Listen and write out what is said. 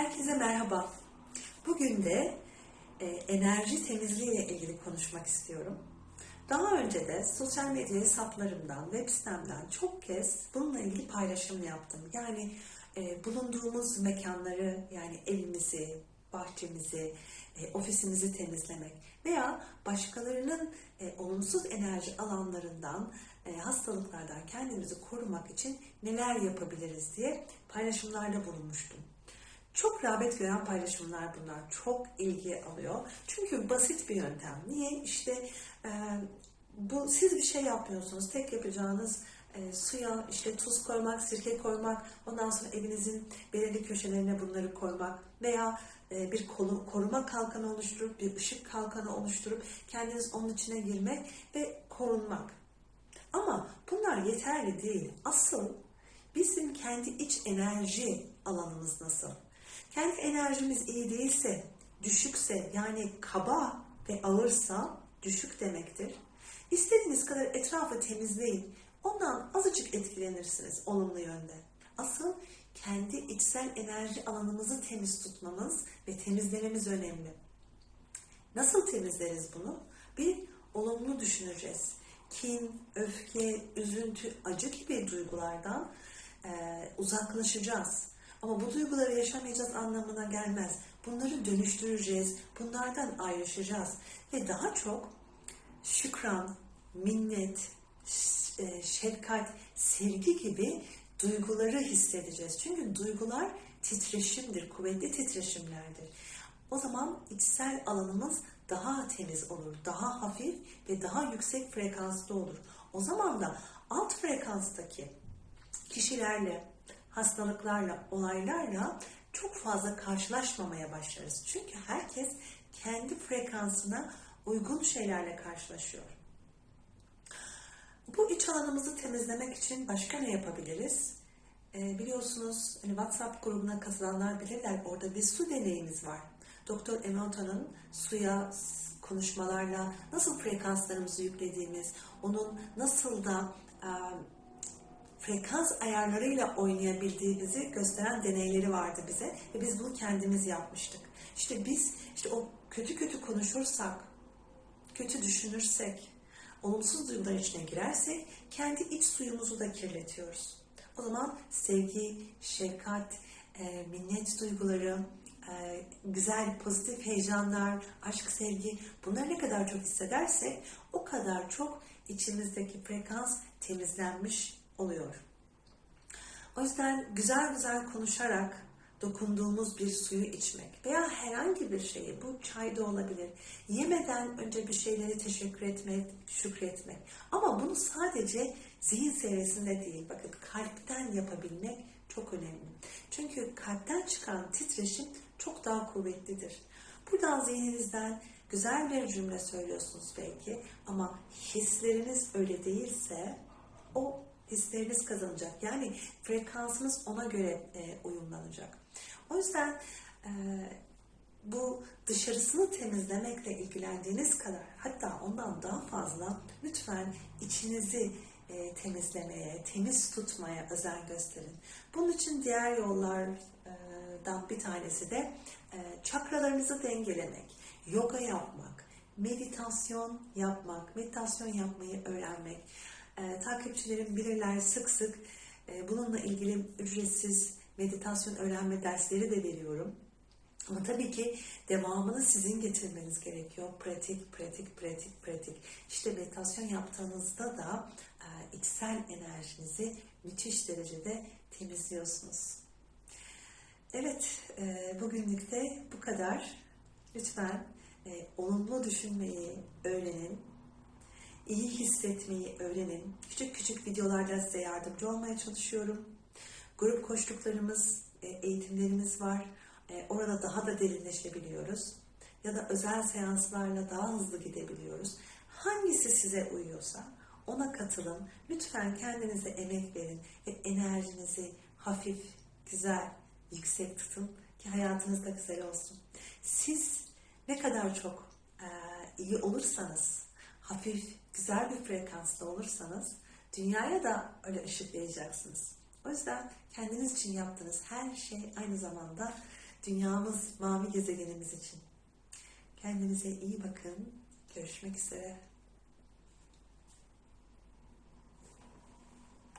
Herkese merhaba. Bugün de e, enerji temizliği ile ilgili konuşmak istiyorum. Daha önce de sosyal medya hesaplarımdan, web sitemden çok kez bununla ilgili paylaşım yaptım. Yani e, bulunduğumuz mekanları, yani evimizi, bahçemizi, e, ofisimizi temizlemek veya başkalarının e, olumsuz enerji alanlarından, e, hastalıklardan kendimizi korumak için neler yapabiliriz diye paylaşımlarda bulunmuştum. Çok rağbet gören paylaşımlar bunlar. Çok ilgi alıyor. Çünkü basit bir yöntem. Niye? İşte e, bu siz bir şey yapmıyorsunuz. Tek yapacağınız e, suya işte tuz koymak, sirke koymak, ondan sonra evinizin belirli köşelerine bunları koymak veya e, bir kolu, koruma kalkanı oluşturup, bir ışık kalkanı oluşturup kendiniz onun içine girmek ve korunmak. Ama bunlar yeterli değil. Asıl bizim kendi iç enerji alanımız nasıl? Kendi enerjimiz iyi değilse, düşükse yani kaba ve ağırsa düşük demektir. İstediğiniz kadar etrafı temizleyin. Ondan azıcık etkilenirsiniz olumlu yönde. Asıl kendi içsel enerji alanımızı temiz tutmamız ve temizlememiz önemli. Nasıl temizleriz bunu? Bir, olumlu düşüneceğiz. Kin, öfke, üzüntü, acı gibi duygulardan e, uzaklaşacağız. Ama bu duyguları yaşamayacağız anlamına gelmez. Bunları dönüştüreceğiz, bunlardan ayrışacağız. Ve daha çok şükran, minnet, e, şefkat, sevgi gibi duyguları hissedeceğiz. Çünkü duygular titreşimdir, kuvvetli titreşimlerdir. O zaman içsel alanımız daha temiz olur, daha hafif ve daha yüksek frekanslı olur. O zaman da alt frekanstaki kişilerle, hastalıklarla, olaylarla çok fazla karşılaşmamaya başlarız. Çünkü herkes kendi frekansına uygun şeylerle karşılaşıyor. Bu iç alanımızı temizlemek için başka ne yapabiliriz? Ee, biliyorsunuz hani WhatsApp grubuna katılanlar bilirler orada bir su deneyimiz var. Doktor Emoto'nun suya konuşmalarla nasıl frekanslarımızı yüklediğimiz, onun nasıl da e, frekans ayarlarıyla oynayabildiğimizi gösteren deneyleri vardı bize ve biz bunu kendimiz yapmıştık. İşte biz işte o kötü kötü konuşursak, kötü düşünürsek, olumsuz duygular içine girersek kendi iç suyumuzu da kirletiyoruz. O zaman sevgi, şefkat, e, minnet duyguları, e, güzel, pozitif heyecanlar, aşk, sevgi bunları ne kadar çok hissedersek o kadar çok içimizdeki frekans temizlenmiş oluyor. O yüzden güzel güzel konuşarak dokunduğumuz bir suyu içmek veya herhangi bir şeyi, bu çay da olabilir, yemeden önce bir şeyleri teşekkür etmek, şükretmek. Ama bunu sadece zihin seviyesinde değil, bakın kalpten yapabilmek çok önemli. Çünkü kalpten çıkan titreşim çok daha kuvvetlidir. Buradan zihninizden güzel bir cümle söylüyorsunuz belki ama hisleriniz öyle değilse o hisleriniz kazanacak. Yani frekansınız ona göre e, uyumlanacak. O yüzden e, bu dışarısını temizlemekle ilgilendiğiniz kadar hatta ondan daha fazla lütfen içinizi e, temizlemeye, temiz tutmaya özen gösterin. Bunun için diğer yollardan bir tanesi de e, çakralarınızı dengelemek, yoga yapmak, meditasyon yapmak, meditasyon yapmayı öğrenmek. E, takipçilerim bilirler sık sık e, bununla ilgili ücretsiz meditasyon öğrenme dersleri de veriyorum. Ama tabii ki devamını sizin getirmeniz gerekiyor. Pratik, pratik, pratik, pratik. İşte meditasyon yaptığınızda da e, içsel enerjinizi müthiş derecede temizliyorsunuz. Evet, e, bugünlük de bu kadar. Lütfen e, olumlu düşünmeyi öğrenin. İyi hissetmeyi öğrenin. Küçük küçük videolarla size yardımcı olmaya çalışıyorum. Grup koştuklarımız, e, eğitimlerimiz var. E, orada daha da derinleşebiliyoruz. Ya da özel seanslarla daha hızlı gidebiliyoruz. Hangisi size uyuyorsa ona katılın. Lütfen kendinize emek verin ve enerjinizi hafif, güzel, yüksek tutun ki hayatınız da güzel olsun. Siz ne kadar çok e, iyi olursanız, hafif, güzel bir frekansta olursanız dünyaya da öyle ışıklayacaksınız. O yüzden kendiniz için yaptığınız her şey aynı zamanda dünyamız, mavi gezegenimiz için. Kendinize iyi bakın. Görüşmek üzere.